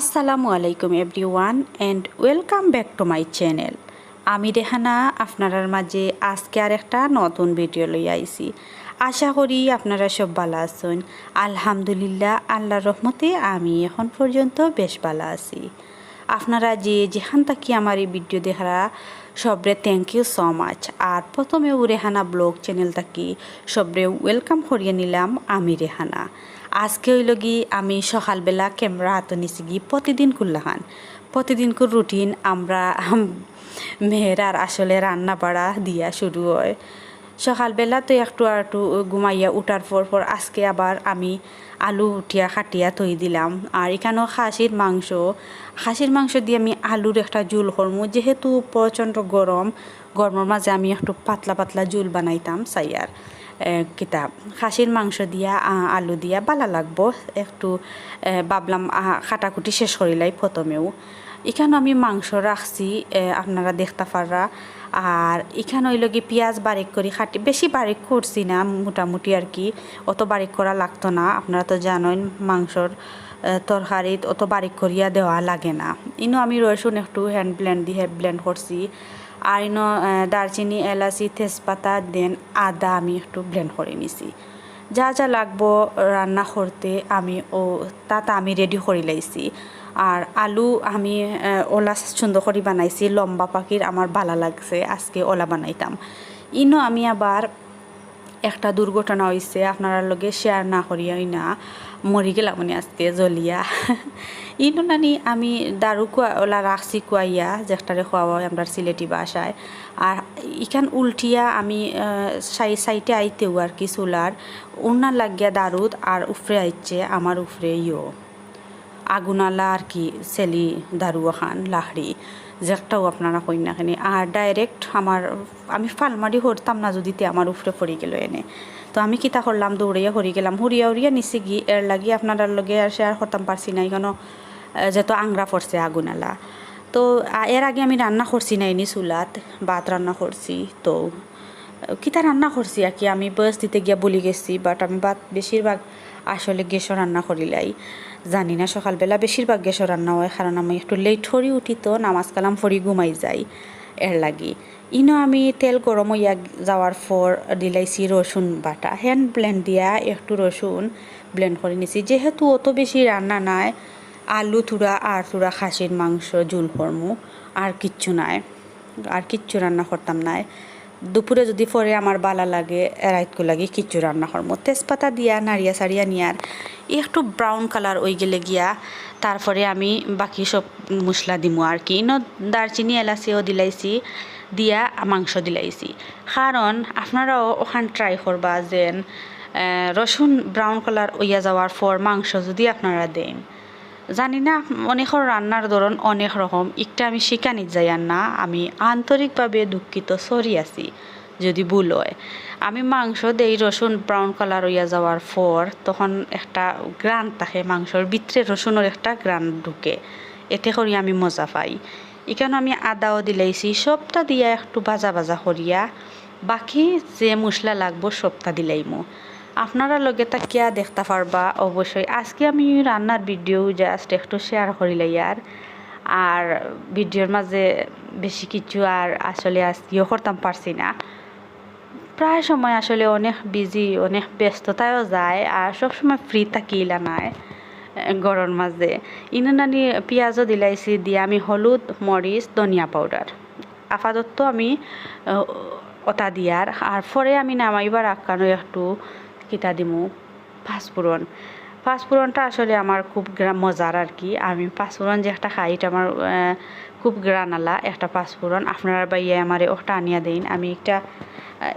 আসসালামু আলাইকুম every one and welcome back to my channel আমি রেহানা, আপনারার মাঝে আজকে আর একটা নতুন ভিডিও লই আইছি। আশা করি আপনারা সব ভালো আছেন। আলহামদুলিল্লাহ, আল্লাহর রহমতে আমি এখন পর্যন্ত বেশ ভালো আছি। আপনারা যে যেখান থাকি আমার এই ভিডিও দেখারা, সবরে থ্যাংক ইউ সো মাচ আর প্রথমে রেহানা ব্লগ চ্যানেল থাকি, সবরে ওয়েলকাম করিয়ে নিলাম আমি রেহানা। আজকে হইল গি আমি সকালবেলা ক্যামেরা হাতে নিছি গি প্রতিদিন করলাহান প্রতিদিন কর রুটিন আমরা মেয়েরার আসলে রান্না বাড়া দিয়া শুরু হয়। সকালবেলা তো একটু একটু ঘুমাইয়া উঠার পর পর আজকে আবার আমি আলু উঠিয়া খাটিয়া তৈ দিলাম। আর এখানেও খাসির মাংস। খাসির মাংস দিয়ে আমি আলুর একটা জুল করমু। যেহেতু প্রচণ্ড গরম, গরমের মাঝে আমি একটু পাতলা পাতলা জুল বানাইতাম, সাইয়ার। কিতাব খাসির মাংস দিয়া আলু দিয়া বালা লাগবো। একটু বাবলাম কাটাকুটি শেষ করিলাই প্রথমেও। এখানে আমি মাংস রাখছি আপনারা দেখতে পাররা। আর এখানে হইল কি পেঁয়াজ বারিক করি, খাটি, বেশি বারিক করছি না, মোটামুটি আর কি। অত বারিক করা লাগতো না। আপনারা তো জানেন মাংসর তরকারিত অত বারিক করিয়া দেওয়া লাগে না। ইনো আমি রসুন একটু হ্যান্ড ব্লেন্ড দিয়ে ব্লেন্ড করছি। আর ইনো দারচিনি, এলাচি, তেজপাতা, দেন আদা আমি একটু ব্লেন্ড করে নিছি। যা যা লাগবো রান্না করতে আমি ও তাত আমি রেডি করে লাইছি। আর আলু আমি ওলা সুন্দর করে বানাইছি, লম্বা পাখির আমার ভালো লাগছে, আজকে ওলা বানাইতাম। ইনো আমি আবার একটা দুর্ঘটনা হয়েছে আপনার লগে শেয়ার না করি করিয়াই না মরি গেলাম মানে আজকে জ্বলিয়া। ইনো নানি আমি দারু ওলা রাখছি কুয়াইয়া যেটারে খোয়াবো আমরা সিলেটি বাসায়। আর ইখান উল্টিয়া আমি সাই, সাইটে আইতেও আর কি চুলার উন্না লাগিয়া দারুদ আর উফরে আইচ্ছে, আমার উফরে ইয়ো। আগুনালা আর কি সেলি দারুয়া খান, লাহড়ি যেটাও আপনারা কই না খানি আর ডাইরেক্ট আমার, আমি ফালমারি হরতাম না যদি তে আমার উফরে পড়ি গেল এনে। তো আমি কিতা করলাম দৌড়িয়া হরি গেলাম। হরিয়া হরিয়া নিচে গি এর লাগি আপনার লগে আর শেয়ার করতাম, পারছি না এখানো যেহেতু আংরা পড়ছে আগুনালা। তো এর আগে আমি রান্না করছি না এনি চুলাত, ভাত রান্না করছি, তো কিতা রান্না করছি আর কি? আমি বয়স দিতে গিয়া বলি গেছি বাট আমি ভাত বেশিরভাগ আসলে গ্যাসও রান্না করিলাই জানি না সকালবেলা বেশিরভাগ গ্যাসও রান্না হয়, কারণ আমি একটু লেট হরি উঠি তো, নামাজ কালাম ফরি ঘুমাই যাই এর লাগি। ইনো আমি তেল গরম হইয়া যাওয়ার পর দিলাইছি রসুন বাটা। হ্যান্ড ব্লেন্ড দিয়া একটু রসুন ব্লেন্ড করে নিছি। যেহেতু অত বেশি রান্না নাই, আলু থুড়া আর থুড়া খাসির মাংস জুল ফরমু আর কিচ্ছু নাই। আর কিচ্ছু রান্না করতাম নাই। দুপুরে যদি পরে আমার বালা লাগে রাইতকো লাগে কিচ্ছু রান্না করব তেজপাতা দিয়া নাড়িয়া সারিয়া নিয়ার একটু ব্রাউন কালার ওই গেলে গিয়া, তারপরে আমি বাকি সব মশলা দিমু আর কি। ন দারচিনি, এলাচিও দিলাইছি, দিয়া মাংস দিলাইছি। কারণ আপনারাও ওখান ট্রাই করবা যেন রসুন ব্রাউন কালার ওইয়া যাওয়ার পর মাংস যদি আপনারা দেন জানি না, অনেকের রান্নার ধরন অনেক রকম। একটা আমি শিকানিত যাই না, আমি আন্তরিকভাবে দুঃখিত সরি আছি, যদি ভুল হয়। আমি মাংস দেই রসুন ব্রাউন কালার হইয়া যাওয়ার পর, তখন একটা গ্রান থাকে, মাংসর ভিতরে রসুনের একটা গ্রান ঢুকে। এতে করি আমি মজা পাই। এখানে আমি আদাও দিলাইছি, সবটা দিয়া একটু ভাজা ভাজা করিয়া, বাকি যে মশলা লাগবো সবটা দিলাইমো। আপনারা লগে তাকিয়া দেখতে পারবা? অবশ্যই। আজকে আমি রান্নার ভিডিও জাস্ট একটু শেয়ার করিলাই আর আর ভিডিওর মাঝে বেশি কিছু আর আসলে আজকেও করতাম পারছি না। প্রায় সময় আসলে অনেক বিজি অনেক ব্যস্ততায়ও যায় আর সব সময় ফ্রি থাকিলা নাই গরমের মাঝে। ইনো নানি পেঁয়াজও দিলাইছি দিয়ে আমি হলুদ, মরিচ, ধনিয়া পাউডার আপাতত আমি ওটা দিয়ার। আর পরে আমি নামাইবার আকানো একটু কিতা দিমু পাঁচফোড়ন পাঁচফোড়নটা আসলে আমার খুব মজার আর কি। আমি পাঁচফোড়ন যে একটা খাই, এটা আমার খুব গ্রানালা একটা পাঁচফোড়ন আপনারা বাইয়ে আমারে ওটা আনিয়া দেন। আমি একটা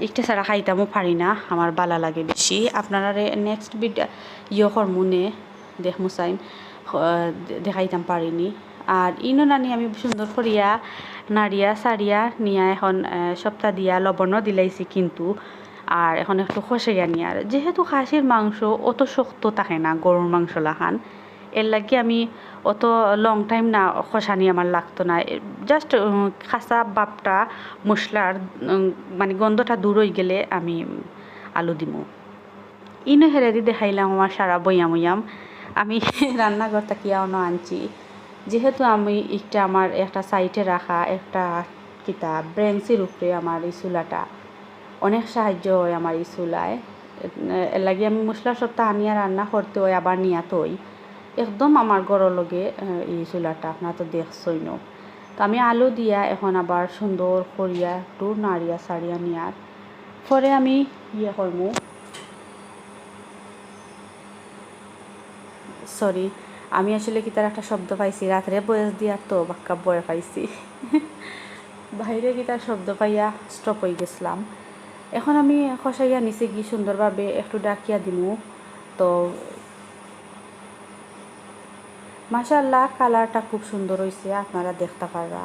একটা ছাড়া খাইতামও পারি না, আমার বালা লাগে বেশি। আপনারা নেক্সট বিড ইয়ে মনে দেখ মুসাইন দেখাইতাম পারিনি। আর ইনো নানি আমি সুন্দর করিয়া, নাড়িয়া, সারিয়া নিয়া এখন সপ্তাহ দিয়া লবণও দিলাইছি কিন্তু। আর এখন একটু খসাইয়া নিয়ে আর যেহেতু খাসির মাংস অত শক্ত থাকে না, গরুর মাংস লাখান, এর লাগে আমি অত লং টাইম না খসানি আমার লাগতো না। জাস্ট খাসা বাপটা মশলার মানে গন্ধটা দূর হয়ে গেলে আমি আলু দিমু। ইনো হেরেদি দেখাইলাম আমার সারা বইয়াম আমি রান্নাঘর তাকিয়া অন্য আনছি। যেহেতু আমি একটা আমার একটা সাইটে রাখা একটা কিতাব ব্রেঞ্চির উপরে আমার এই চুলাটা। অনেক সাহায্য হয় আমার এই চুলায়। এর লাগে আমি মশলা সবটা আনিয়া রান্না করতে হয়, আবার নিয়াত হই। একদম আমার গড় লগে এই চুলাটা আপনারা তো দেখছই ন। তো আমি আলু দিয়া এখন আবার সুন্দর করিয়া একটু নাড়িয়া সারিয়া নিয়ার পরে আমি ইয়ে করমু সরি আমি আসলে কি তার একটা শব্দ পাইছি রাত্রে বয়স দিয়ার তো বাক্কা বয়ে পাইছি। বাইরে কি তার শব্দ পাইয়া স্টপ হয়ে গেছিলাম। এখন আমি খসাইয়া নিচে কি সুন্দরভাবে একটু ডাকিয়া দিমু। তো মাশাল্লাহ কালারটা খুব সুন্দর হয়েছে আপনারা দেখতে পাররা।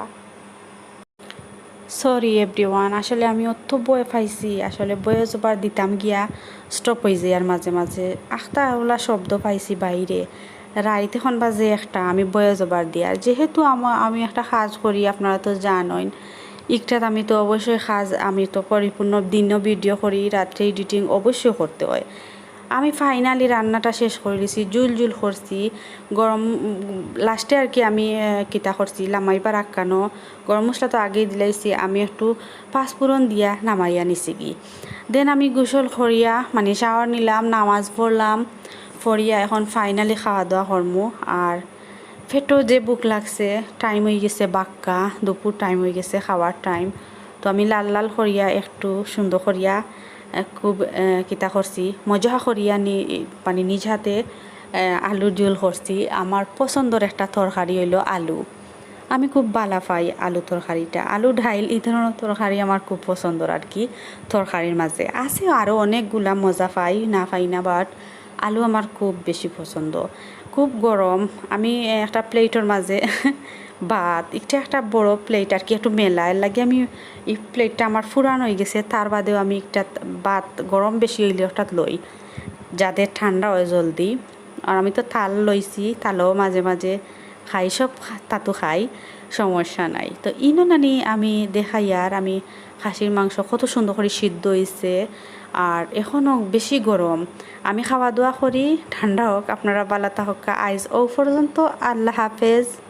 সরি এভরিওয়ান আসলে আমি অত বয়ে পাইছি, আসলে বয়ে জবার দিতাম গিয়া স্টপ হয়ে যায় আর মাঝে মাঝে। আখটা ওলা শব্দ পাইছি বাইরে। রাইত এখন বাজে একটা, আমি বয়ে জবার দিয়ার যেহেতু আমি একটা কাজ করি, আপনারা তো জানেন ইকটাত আমি তো অবশ্যই কাজ আমি তো পরিপূর্ণ দিনও ভিডিও করি, রাত্রে এডিটিং অবশ্যই করতে হয়। আমি ফাইনালি রান্নাটা শেষ করে দিছি, জুল জুল করছি, গরম লাস্টে আর কি আমি কিতা করছি লামাইবার আক্কানো, গরম মশলা তো আগেই দিলাইছি, আমি একটু পাঁচফোড়ন দিয়া নামাইয়া নিছি কি দেন আমি গোসল করিয়া মানে শাওয়ার নিলাম, নামাজ পড়লাম, পড়িয়া এখন ফাইনালি খাওয়া দাওয়া করমু, আর পেটও যে বুক লাগছে টাইম হয়ে গেছে বাক্কা, দুপুর টাইম হয়ে গেছে খাওয়ার টাইম তো আমি লাল লাল করিয়া, একটু সুন্দর করিয়া খুব কিতা করছি। মজা করিয়া নি মানে নিজ হাতে আলু জোল করছি। আমার পছন্দর একটা তরকারি হইল আলু। আমি খুব বালা পাই আলু তরকারিটা। আলু ঢাইল, এই ধরনের তরকারি আমার খুব পছন্দর আর কি, তরকারির মাঝে। আছে আরও অনেকগুলা মজা পাই, না পাই না বাট আলু আমার খুব বেশি পছন্দ। খুব গরম। আমি একটা প্লেটের মাঝে ভাত, একটা একটা বড় প্লেট আর কি, একটু মেলায় লাগে আমি এই প্লেটটা আমার ফুরান হয়ে গেছে, তার বাদেও আমি একটা ভাত গরম বেশি হইলে হঠাৎ লই যাদের ঠান্ডা হয় জলদি। আর আমি তো তাল লইছি, তালও মাঝে মাঝে খাই, সব তাতো খাই। সমস্যা নাই। তো ইনো নানি আমি দেখাই আর আমি খাসির মাংস কত সুন্দর করে সিদ্ধ হয়েছে আর এখনও বেশি গরম। আমি খাওয়া দাওয়া করি, ঠান্ডা হোক, আপনারা বালাতা হোক আইজ ও পর্যন্ত, আল্লাহ হাফেজ।